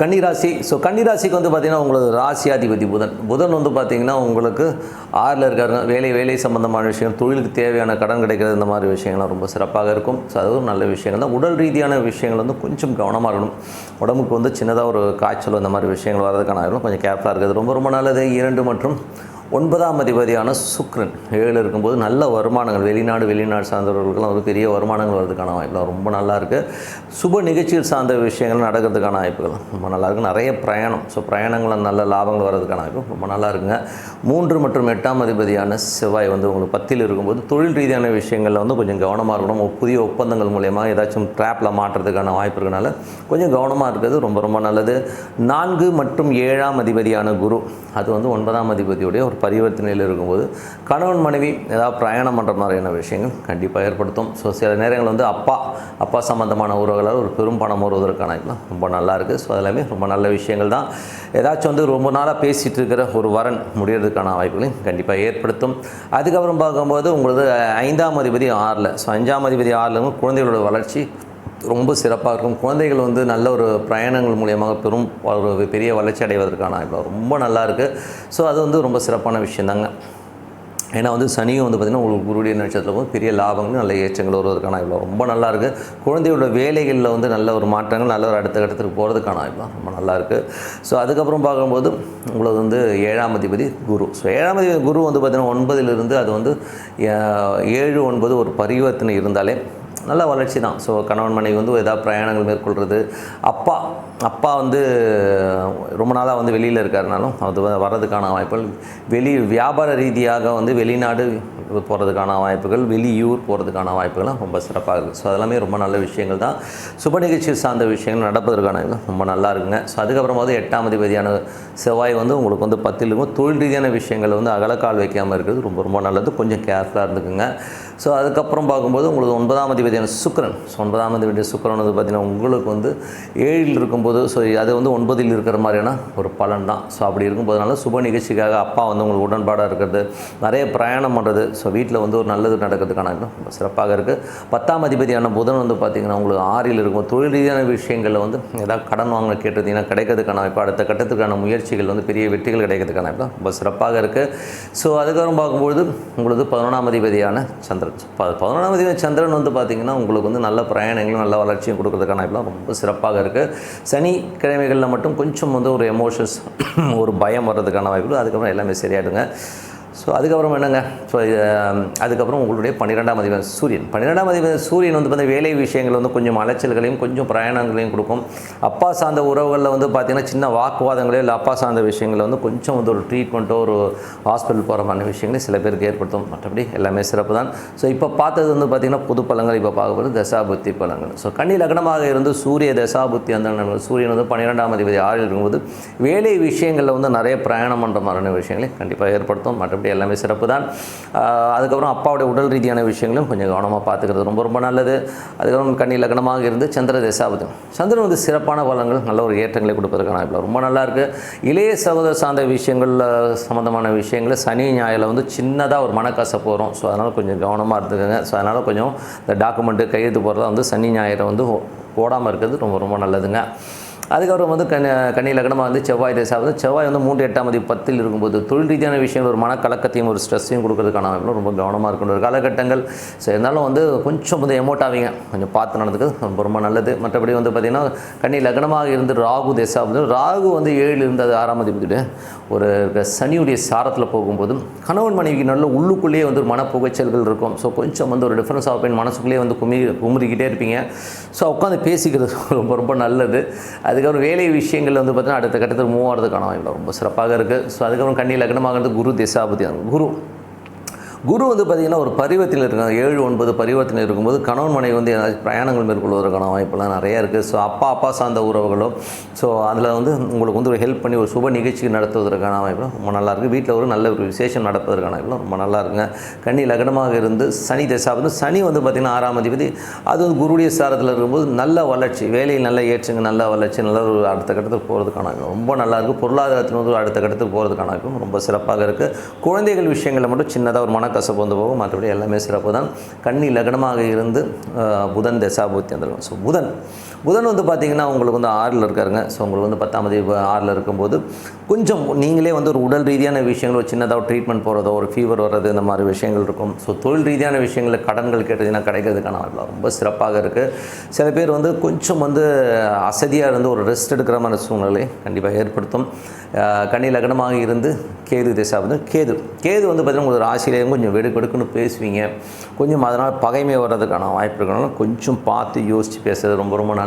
கன்னிராசி ஸோ கன்னிராசிக்கு வந்து பார்த்திங்கன்னா உங்களது ராசியாதிபதி புதன். புதன் வந்து பார்த்திங்கன்னா உங்களுக்கு ஆறில் இருக்காருங்க வேலை வேலை சம்பந்தமான விஷயம் தொழிலுக்கு தேவையான கடன் கிடைக்கிறது இந்த மாதிரி விஷயங்கள்லாம் ரொம்ப சிறப்பாக இருக்கும். ஸோ அதுவும் நல்ல விஷயங்கள் தான். உடல் ரீதியான விஷயங்கள் வந்து கொஞ்சம் கவனமாக இருக்கணும். உடம்புக்கு வந்து சின்னதாக ஒரு காய்ச்சல் இந்த மாதிரி விஷயங்கள் வர்றதுக்கான ஆகும் கொஞ்சம் கேர்ஃபுல்லாக இருக்கிறது. ரொம்ப ரொம்ப நல்லது. இரண்டு மற்றும் ஒன்பதாம் அதிபதியான சுக்ரன் ஏழு இருக்கும்போது நல்ல வருமானங்கள் வெளிநாடு வெளிநாடு சார்ந்தவர்களுக்கெல்லாம் ஒரு பெரிய வருமானங்கள் வர்றதுக்கான வாய்ப்புகள் ரொம்ப நல்லா இருக்குது சுப நிகழ்ச்சிகள் சார்ந்த விஷயங்கள் நடக்கிறதுக்கான வாய்ப்புகள் ரொம்ப நல்லா இருக்குது நிறைய பிரயாணம். ஸோ பிரயாணங்கள் நல்ல லாபங்கள் வர்றதுக்கான வாய்ப்பு ரொம்ப நல்லா இருக்குங்க. மூன்று மற்றும் எட்டாம் அதிபதியான செவ்வாய் வந்து உங்களுக்கு பத்தில் இருக்கும்போது தொழில் ரீதியான விஷயங்களில் வந்து கொஞ்சம் கவனமாக இருக்கணும். புதிய ஒப்பந்தங்கள் மூலயமா ஏதாச்சும் ட்ராப்பில் மாற்றுறதுக்கான வாய்ப்பு இருக்கனால கொஞ்சம் கவனமாக இருக்கிறது ரொம்ப ரொம்ப நல்லது. நான்கு மற்றும் ஏழாம் அதிபதியான குரு அது வந்து ஒன்பதாம் அதிபதியுடைய ஒரு பரிவர்த்தனையில் இருக்கும்போது கணவன் மனைவி ஏதாவது பிரயாணம் பண்ணுற மாதிரியான விஷயங்கள் கண்டிப்பாக ஏற்படுத்தும். ஸோ சில நேரங்கள் வந்து அப்பா அப்பா சம்மந்தமான உறவுகளால் ஒரு பெரும் பணம் வருவதற்கான ரொம்ப நல்லா இருக்குது ஸோ அதெல்லாமே ரொம்ப நல்ல விஷயங்கள் தான். ஏதாச்சும் வந்து ரொம்ப நாளாக பேசிகிட்டு இருக்கிற ஒரு வரன் முடிகிறதுக்கான வாய்ப்புகளையும் கண்டிப்பாக ஏற்படுத்தும். அதுக்கப்புறம் பார்க்கும்போது உங்களது ஐந்தாம் அதிபதி ஆறில். ஸோ அஞ்சாம் அதிபதி ஆறில் குழந்தைகளோட வளர்ச்சி ரொம்ப சிறப்பாக இருக்கும். குழந்தைகள் வந்து நல்ல ஒரு பிரயாணங்கள் மூலியமாக பெரும் ஒரு பெரிய வளர்ச்சி அடைவதற்கான இப்போ ரொம்ப நல்லா இருக்குது ஸோ அது வந்து ரொம்ப சிறப்பான விஷயந்தாங்க. ஏன்னா வந்து சனியும் வந்து பார்த்திங்கன்னா உங்களுக்கு குருடைய நட்சத்திரம் வந்து பெரிய லாபங்கள் நல்ல ஏற்றங்கள் வருவதற்கான இவ்வளோ ரொம்ப நல்லா இருக்குது குழந்தையோட வேலைகளில் வந்து நல்ல ஒரு மாற்றங்கள் நல்ல ஒரு அடுத்த கட்டத்துக்கு போகிறதுக்கான வாய்ப்பு ரொம்ப நல்லா இருக்குது ஸோ அதுக்கப்புறம் பார்க்கும்போது உங்களுக்கு வந்து ஏழாம் அதிபதி குரு. ஸோ ஏழாம் அதிபதி குரு வந்து பார்த்திங்கன்னா ஒன்பதிலிருந்து அது வந்து ஏழு ஒன்பது ஒரு பரிவர்த்தனை இருந்தாலே நல்ல வளர்ச்சி தான். ஸோ கணவன் மனைவி வந்து ஏதாவது பிரயாணங்கள் மேற்கொள்கிறது அப்பா அப்பா வந்து ரொம்ப நாளாக வந்து வெளியில் இருக்காருனாலும் அது வர்றதுக்கான வாய்ப்புகள். வெளி வியாபார ரீதியாக வந்து வெளிநாடு போகிறதுக்கான வாய்ப்புகள் வெளியூர் போகிறதுக்கான வாய்ப்புகள்லாம் ரொம்ப சிறப்பாக இருக்குது ஸோ அதெல்லாமே ரொம்ப நல்ல விஷயங்கள் தான். சுப நிகழ்ச்சி சார்ந்த விஷயங்கள் நடப்பதற்கான இது ரொம்ப நல்லா இருக்குங்க. ஸோ அதுக்கப்புறம் வந்து எட்டாம் அதிபதியான செவ்வாய் வந்து உங்களுக்கு வந்து பத்தில் இருக்கும். தொழில் ரீதியான விஷயங்கள் வந்து அகலக்கால் வைக்காமல் இருக்கிறது ரொம்ப ரொம்ப நல்லது. கொஞ்சம் கேர்ஃபுல்லாக இருந்துக்குங்க. ஸோ அதுக்கப்புறம் பார்க்கும்போது உங்களுக்கு ஒன்பதாம் அதிபதியான சுக்கிரன். ஸோ ஒன்பதாம் அதிபதி சுக்கிரன் வந்து பார்த்திங்கன்னா உங்களுக்கு வந்து ஏழில் இருக்கும்போது ஸோ அது வந்து ஒன்பதில் இருக்கிற மாதிரியான ஒரு பலன் தான். ஸோ அப்படி இருக்கும்போதுனால சுப நிகழ்ச்சிக்காக அப்பா வந்து உங்களுக்கு உடன்பாடாக இருக்கிறது நிறைய பிரயாணம் பண்ணுறது ஸோ வீட்டில் வந்து ஒரு நல்லது நடக்கிறதுக்கான ரொம்ப சிறப்பாக இருக்குது பத்தாம் அதிபதியான புதன் வந்து பார்த்திங்கன்னா உங்களுக்கு ஆறில் இருக்கும். தொழில் ரீதியான விஷயங்களில் வந்து ஏதாவது கடன் வாங்க கேட்டிருந்தீங்கன்னா கிடைக்கிறதுக்கான வாய்ப்பு அடுத்த கட்டத்துக்கான முயற்சிகள் வந்து பெரிய வெற்றிகள் கிடைக்கிறதுக்கான வாய்ப்பு ரொம்ப சிறப்பாக இருக்குது ஸோ அதுக்கப்புறம் பார்க்கும்பொழுது உங்களுக்கு பதினொன்றாம் அதிபதியான சந்திரன். ப- பதினொன்றாம் அதிபதி சந்திரன் வந்து பார்த்திங்கன்னா உங்களுக்கு வந்து நல்ல பிரயாணங்களும் நல்ல வளர்ச்சியும் கொடுக்குறதுக்கான வாய்ப்புலாம் ரொம்ப சிறப்பாக இருக்குது சனிக்கிழமைகளில் மட்டும் கொஞ்சம் வந்து ஒரு எமோஷன்ஸ் ஒரு பயம் வர்றதுக்கான வாய்ப்பு அதுக்கப்புறம் எல்லாமே சரியாயிடுங்க. ஸோ அதுக்கப்புறம் என்னங்க? ஸோ அதுக்கப்புறம் உங்களுடைய பன்னிரெண்டாம் அதிபதி சூரியன். பன்னிரெண்டாம் அதிபதி சூரியன் வந்து பார்த்தீங்கன்னா வேலை விஷயங்கள் வந்து கொஞ்சம் அலைச்சல்களையும் கொஞ்சம் பிரயாணங்களையும் கொடுக்கும். அப்பா சார்ந்த உறவுகளில் வந்து பார்த்திங்கன்னா சின்ன வாக்குவாதங்களோ இல்லை அப்பா சார்ந்த விஷயங்களில் வந்து கொஞ்சம் வந்து ஒரு ட்ரீட்மெண்ட்டோ ஒரு ஹாஸ்பிட்டல் போகிற மாதிரி விஷயங்களையும் சில பேருக்கு ஏற்படுத்தும். மற்றபடி எல்லாமே சிறப்பு தான். ஸோ இப்போ பார்த்தது வந்து பார்த்திங்கன்னா புது பழங்கள் இப்போ பார்க்க போகிறது தசாபுத்தி பழங்கள். ஸோ கண்ணி லக்னமாக இருந்து சூரிய தசாபுத்தி அந்த சூரியன் வந்து பன்னிரெண்டாம் அதிபதி ஆறில் இருக்கும்போது வேலை விஷயங்களில் வந்து நிறைய பிரயாணம் பண்ணுற மாதிரியான விஷயங்களை கண்டிப்பாக ஏற்படுத்தும். மற்றபடி எல்லாமே சிறப்பு தான் அதுக்கப்புறம் அப்பாவுடைய உடல் ரீதியான விஷயங்களும் கொஞ்சம் கவனமாக பார்த்துக்கிறது ரொம்ப ரொம்ப நல்லது. அதுக்கப்புறம் கண்ணி லக்னமாக இருந்து சந்திர தசாபதி. சந்திரன் வந்து சிறப்பான பலன்கள் நல்ல ஒரு ஏற்றங்களை கொடுப்பதற்கான இப்போ ரொம்ப நல்லா இருக்குது இளைய சகோதர சார்ந்த விஷயங்களில் சம்மந்தமான விஷயங்கள் சனி ஞாயிறில் வந்து சின்னதாக ஒரு மனக்கசப்பு வரும். ஸோ அதனால் கொஞ்சம் கவனமாக இருந்துக்கோங்க. ஸோ அதனால் கொஞ்சம் இந்த டாக்குமெண்ட்டு கையெழுத்து போடுறதா வந்து சனி ஞாயிறை வந்து போடாமல் இருக்கிறது ரொம்ப ரொம்ப நல்லதுங்க. அதுக்கப்புறம் வந்து கனி கன்னி லக்னமாக வந்து செவ்வாய் திசை. வந்து செவ்வாய் வந்து மூன்று எட்டாம் மதி பத்தில் இருக்கும்போது தொழில் ரீதியான விஷயங்கள் ஒரு மனக்கலக்கத்தையும் ஒரு ஸ்ட்ரெஸ்ஸையும் கொடுக்கறதுக்கான வாய்ப்புல ரொம்ப கவனமாக இருக்கணும். ஒரு காலகட்டங்கள். ஸோ இருந்தாலும் வந்து கொஞ்சம் வந்து எமோட் ஆவீங்க. கொஞ்சம் பார்த்து நடந்துக்கு ரொம்ப ரொம்ப நல்லது. மற்றபடி வந்து பார்த்திங்கன்னா கன்னி லக்னமாக இருந்து ராகு திசை வந்து ராகு வந்து ஏழில் இருந்து அது ஆறாம் அதிபதியுடைய ஒரு சனியுடைய சாரத்தில் போகும்போது கணவன் மனைவிக்கு நல்ல உள்ளுக்குள்ளேயே வந்து ஒரு மனப்புகைச்சல்கள் இருக்கும். ஸோ கொஞ்சம் வந்து ஒரு டிஃப்ரென்ஸ் ஆஃப் மனசுக்குள்ளேயே வந்து குமி குமுறிக்கிட்டே இருப்பீங்க. ஸோ உட்காந்து பேசிக்கிறது ரொம்ப ரொம்ப நல்லது. அது அதுக்கப்புறம் வேலை விஷயங்கள் வந்து பார்த்தீங்கன்னா அடுத்த கட்டத்தில் மூவ் ஆகிறதுக்கான வாய்ப்பு ரொம்ப சிறப்பாக இருக்குது ஸோ அதுக்கப்புறம் கண்ணி லக்னமாகிறது குரு திசாபதி குரு குரு வந்து பார்த்திங்கன்னா ஒரு பரிவத்தில் இருக்காங்க. ஏழு ஒன்பது பரிவர்த்தனை இருக்கும்போது கணவன் மனைவி வந்து ஏதாச்சும் பிரயாணங்கள் மேற்கொள்வதற்கான வாய்ப்பெல்லாம் நிறையா இருக்குது ஸோ அப்பா அப்பா சார்ந்த உறவுகளோ ஸோ அதில் வந்து உங்களுக்கு வந்து ஒரு ஹெல்ப் பண்ணி ஒரு சுப நிகழ்ச்சி நடத்துவதற்கான வாய்ப்பு ரொம்ப நல்லாயிருக்கு வீட்டில் ஒரு நல்ல ஒரு விசேஷம் நடப்பதற்கான வாய்ப்பு ரொம்ப நல்லா இருக்குங்க. கன்னி லக்னமாக இருந்து சனி தசா வந்து சனி வந்து பார்த்திங்கன்னா ஆறாம் அதிபதி. அது வந்து குருடைய சாரத்தில் இருக்கும்போது நல்ல வளர்ச்சி வேலையில் நல்ல ஏற்றுங்க நல்ல வளர்ச்சி நல்ல ஒரு அடுத்த கட்டத்துக்கு போகிறதுக்கான ரொம்ப நல்லாயிருக்கு பொருளாதாரத்தின் வந்து ஒரு அடுத்த கட்டத்துக்கு போகிறதுக்கான வாய்ப்பும் ரொம்ப சிறப்பாக இருக்குது குழந்தைகள் விஷயங்களில் மட்டும் சின்னதாக ஒரு மனக்கசப்பு வந்து போகும். மற்றபடி எல்லாமே சிறப்பு தான் கண்ணி லக்னமாக இருந்து புதன் தசாபூர்த்தி வந்துடும் ஸோ புதன் புதன் வந்து பார்த்திங்கன்னா உங்களுக்கு வந்து ஆறில் இருக்காருங்க. ஸோ உங்களுக்கு வந்து பத்தாம் தேதி ஆறில் இருக்கும்போது கொஞ்சம் நீங்களே வந்து ஒரு உடல் ரீதியான விஷயங்கள் ஒரு சின்னதாக ட்ரீட்மெண்ட் போகிறதோ ஒரு ஃபீவர் வர்றது இந்த மாதிரி விஷயங்கள் இருக்கும். ஸோ தொழில் ரீதியான விஷயங்களில் கடன்கள் கேட்டதுன்னா கிடைக்கிறதுக்கான ரொம்ப சிறப்பாக இருக்குது சில பேர் வந்து கொஞ்சம் வந்து அசதியாக இருந்து ஒரு ரெஸ்ட் எடுக்கிற மாதிரி சூழ்நிலை கண்டிப்பாக ஏற்படுத்தும். கண்ணி லக்னமாக இருந்து கேது திசா வந்து கேது. கேது வந்து பார்த்திங்கன்னா உங்களுக்கு ராசியிலேயும் கொஞ்சம் வெடுக்கெடுக்குன்னு பேசுவீங்க. கொஞ்சம் அதனால் பகைமை வர்றதுக்கான வாய்ப்பு இருக்கணும் கொஞ்சம் பார்த்து யோசித்து பேசுறது ரொம்ப ரொம்ப நல்லது.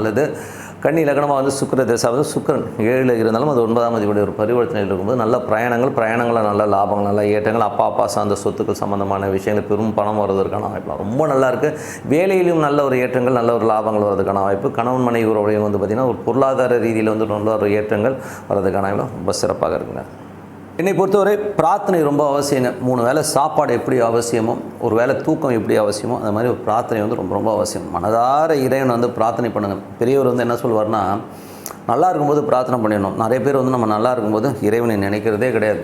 கன்னி லக்னமாக வந்து சுக்கர திசை வந்து சுக்கிரன் ஏழில் இருந்தாலும் அது ஒன்பதாம் அதிபதி ஒரு பரிவர்த்தனையில் இருக்கும்போது நல்ல பிரயாணங்கள் பிரயாணங்களில் நல்ல லாபங்கள் நல்ல ஏற்றங்கள் அப்பா அப்பா சார்ந்த சொத்துக்கள் சம்மந்தமான விஷயங்கள் பெரும் பணம் வருவதற்கான வாய்ப்பு. ரொம்ப நல்லா இருக்குது வேலையிலும் நல்ல ஒரு ஏற்றங்கள் நல்ல ஒரு லாபங்கள் வரதுக்கான வாய்ப்பு. கணவன் மனைவி உறவுடையும் வந்து பார்த்திங்கன்னா ஒரு பொருளாதார ரீதியில் வந்து நல்ல ஒரு ஏற்றங்கள் வர்றதுக்கான வாய்ப்பு. ரொம்ப சிறப்பாக இருக்குங்க. என்னை பொறுத்தவரை பிரார்த்தனை ரொம்ப அவசியங்க. மூணு வேளை சாப்பாடு எப்படி அவசியமோ ஒரு வேளை தூக்கம் எப்படி அவசியமோ அந்த மாதிரி ஒரு பிரார்த்தனை வந்து ரொம்ப ரொம்ப அவசியம். மனதார இறைவனை வந்து பிரார்த்தனை பண்ணுங்கள் பெரியவர் வந்து என்ன சொல்வார்னா நல்லா இருக்கும்போது பிரார்த்தனை பண்ணிடணும். நிறைய பேர் வந்து நம்ம நல்லா இருக்கும்போது இறைவனை நினைக்கிறதே கிடையாது.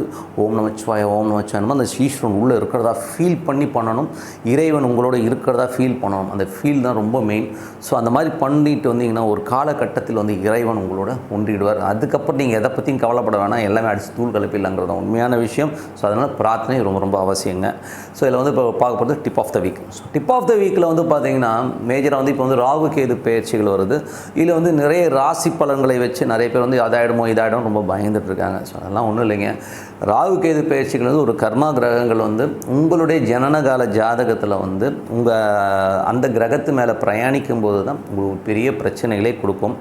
ஓம் நமச்சிவாய ஓம் நமச்சிவாயமா அந்த ஈஸ்வரன் உள்ளே இருக்கிறதா ஃபீல் பண்ணி பண்ணணும். இறைவன் உங்களோட இருக்கிறதா ஃபீல் பண்ணணும். அந்த ஃபீல் தான் ரொம்ப மெயின் ஸோ அந்த மாதிரி பண்ணிட்டு வந்தீங்கன்னா ஒரு காலகட்டத்தில் வந்து இறைவன் உங்களோட ஒன்றிடுவார். அதுக்கப்புறம் நீங்கள் எதை பற்றியும் கவலைப்பட வேணாம். எல்லாமே அடிச்சு தூள் கலப்பில்லைங்கிறது தான் உண்மையான விஷயம். ஸோ அதனால் பிரார்த்தனை ரொம்ப ரொம்ப அவசியங்க. ஸோ இதில் வந்து இப்போ பார்க்க போகிறது dip of the week so dip of the வீக்கில் வந்து பார்த்தீங்கன்னா மேஜராக வந்து இப்போ வந்து ராகு கேது பயிற்சிகள் வருது. இதில் வந்து நிறைய ராசி பலன்களை வச்சு நிறைய பேர் வந்து அதாயிடுமோ இதாயிடும் ரொம்ப பயந்துட்டு இருக்காங்க. ஸோ அதெல்லாம் ஒன்றும் இல்லைங்க. ராகு கேது பயிற்சிகள் வந்து ஒரு கர்மா கிரகங்கள் வந்து உங்களுடைய ஜனனகால ஜாதகத்தில் வந்து உங்கள் அந்த கிரகத்து மேலே பிரயாணிக்கும் போது தான் உங்களுக்கு பெரிய பிரச்சனைகளை கொடுக்கும்.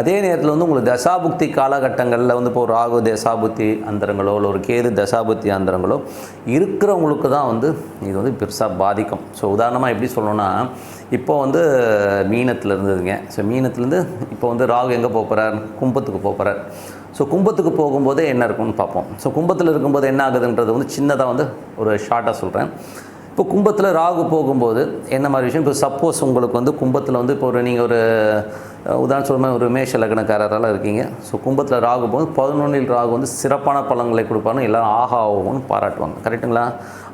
அதே நேரத்தில் வந்து உங்களுக்கு தசாபுக்தி காலகட்டங்களில் வந்து இப்போ ராகு தசாபுத்தி அந்தரங்களோ இல்லை ஒரு கேது தசாபுத்தி அந்தரங்களோ இருக்கிறவங்களுக்கு தான் வந்து இது வந்து பெருசாக பாதிக்கும். ஸோ உதாரணமாக எப்படி சொல்லணும்னா இப்போ வந்து மீனத்தில் இருந்ததுங்க. ஸோ மீனத்துலேருந்து இப்போ வந்து ராகு எங்கே போக போகிறார் கும்பத்துக்கு போக போகிறார் ஸோ கும்பத்துக்கு போகும்போதே என்ன இருக்கும்னு பார்ப்போம். ஸோ கும்பத்தில் இருக்கும்போது என்ன ஆகுதுன்றது வந்து சின்னதாக வந்து ஒரு ஷார்ட்டாக சொல்கிறேன் இப்போ கும்பத்தில் ராகு போகும்போது என்ன மாதிரி விஷயம்? இப்போ சப்போஸ் உங்களுக்கு வந்து கும்பத்தில் வந்து இப்போ ஒரு நீங்கள் ஒரு உதாரணம் சொல்லுமா ஒரு மேஷ லக்னக்காரரெல்லாம் இருக்கீங்க. ஸோ கும்பத்தில் ராகு போகும்போது பதினொன்றில் ராகு வந்து சிறப்பான பலன்களை கொடுப்பான்னு எல்லோரும் ஆஹா ஆகும்னு பாராட்டுவாங்க. கரெக்டுங்களா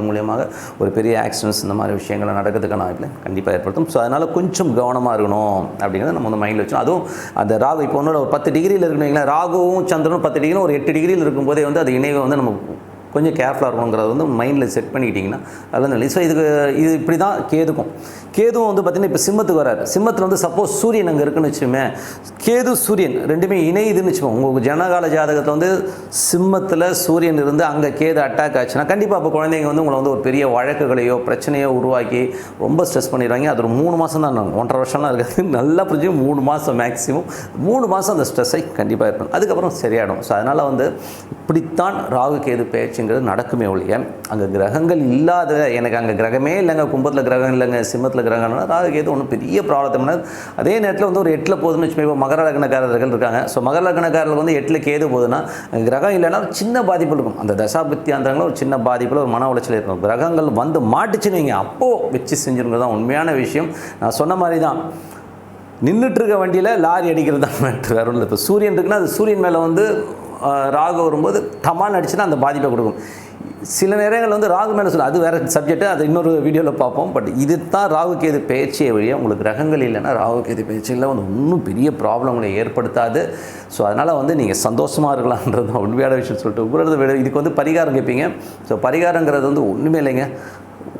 மூலியமாக ஒரு பெரிய ஆக்சிடென்ட்ஸ் இந்த மாதிரி விஷயங்களை நடக்கிறதுக்கான வாய்ப்பில் கண்டிப்பாக ஏற்படுத்தும். ஸோ அதனால் கொஞ்சம் கவனமாக இருக்கணும் அப்படிங்கிறத நம்ம வந்து மைண்டில் வச்சோம் அதுவும் அந்த ராகு இப்போ ஒன்றோட ஒரு பத்து டிகிரியில் இருக்கணும் ராகுவும் சந்திரனும் பத்து டிகிரியும் ஒரு எட்டு டிகிரியில் இருக்கும்போதே வந்து அது இணைவை வந்து நம்ம கொஞ்சம் கேர்ஃபுல்லாக இருக்கணுங்கிறத வந்து மைண்டில் செட் பண்ணிக்கிட்டிங்கன்னா அதெல்லாம் நல்லது. ஸோ இதுக்கு இது இப்படி தான் கேதுக்கும். கேதுவும் வந்து பார்த்திங்கன்னா இப்போ சிம்மத்துக்கு வராரு. சிம்மத்தில் வந்து சப்போஸ் சூரியன் அங்கே இருக்குன்னு வச்சுமே கேது சூரியன் ரெண்டுமே இணையுதுன்னு வச்சுக்கோங்க. உங்களுக்கு ஜனகால ஜாதகத்தில் வந்து சிம்மத்தில் சூரியன் இருந்து அங்கே கேது அட்டாக் ஆச்சுன்னா கண்டிப்பாக அப்போ குழந்தைங்க வந்து உங்களை வந்து ஒரு பெரிய வழக்குகளையோ பிரச்சனையோ உருவாக்கி ரொம்ப ஸ்ட்ரெஸ் பண்ணிடுவாங்க. அது ஒரு மூணு மாதம் தான் நாங்கள் ஒன்றரை வருஷம்லாம் இருக்காது. நல்லா புரிஞ்சு மூணு மாதம் மேக்ஸிமம் மூணு மாதம் அந்த ஸ்ட்ரெஸ்ஸை கண்டிப்பாக இருக்கணும் அதுக்கப்புறம் சரியாயிடும். ஸோ அதனால் வந்து இப்படித்தான் ராகு கேது பேச்சு பேச்சுங்கிறது நடக்குமே ஒழிய அங்கே கிரகங்கள் இல்லாத எனக்கு அங்கே கிரகமே இல்லைங்க கும்பத்தில் கிரகம் இல்லைங்க சிம்மத்தில் கிரகம்னா ராகு கேது ஒன்றும் பெரிய ப்ராப்ளம் அதே நேரத்தில் வந்து ஒரு எட்டில் போகுதுன்னு வச்சுக்கோங்க இப்போ மகர லக்னக்காரர்கள் இருக்காங்க. ஸோ மகர லக்னக்காரர்கள் வந்து எட்டில் கேது போகுதுன்னா கிரகம் இல்லைன்னா ஒரு சின்ன பாதிப்பு இருக்கும். அந்த தசாபத்தியாந்திரங்களும் ஒரு சின்ன பாதிப்பில் ஒரு மன உளைச்சல் இருக்கும் கிரகங்கள் வந்து மாட்டுச்சுன்னு வைங்க அப்போது வச்சு செஞ்சுருங்கிறது தான் உண்மையான விஷயம். நான் சொன்ன மாதிரி தான் நின்றுட்டு இருக்க வண்டியில் லாரி அடிக்கிறது தான் மேட்ரு. வேறு இல்லை இப்போ சூரியன் இருக்குன்னா அது சூரியன் மேலே வந்து ராகு வரும்போது டமால் அடிச்சுன்னா அந்த பாதிப்பை கொடுக்கும். சில நேரங்கள் வந்து ராகு மேலே சொல்ல அது வேறு சப்ஜெக்ட்டு அது இன்னொரு வீடியோவில் பார்ப்போம். பட் இது தான் ராகுக்கு எது பேச்சே வழியாக உங்களுக்கு கிரகங்கள் இல்லைன்னா ராகு கேது பேச்சில் வந்து இன்னும் பெரிய ப்ராப்ளங்களை ஏற்படுத்தாது. ஸோ அதனால் வந்து நீங்கள் சந்தோஷமாக இருக்கலான்றது தான் உண்மையான விஷயம் சொல்லிட்டு உங்களது இதுக்கு வந்து பரிகாரம் கேட்பீங்க ஸோ பரிகாரங்கிறது வந்து ஒன்றுமே இல்லைங்க.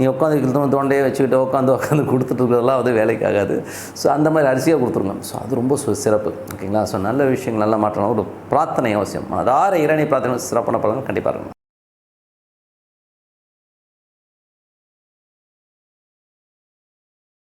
நீ உட்காந்து தொண்டையை வச்சுக்கிட்டு உட்காந்து உட்காந்து கொடுத்துட்டு இருக்கிறதெல்லாம் வந்து வேலைக்கு ஆகாது ஸோ அந்த மாதிரி அரிசியாக கொடுத்துருங்க. ஸோ அது ரொம்ப சு- சிறப்பு. ஓகேங்களா ஸோ நல்ல விஷயங்கள் நல்ல மாற்றம் ஒரு பிரார்த்தனை அவசியம். மனதார இரணி பிரார்த்தனை சிறப்பான பலன் கண்டிப்பாக இருக்கணும்.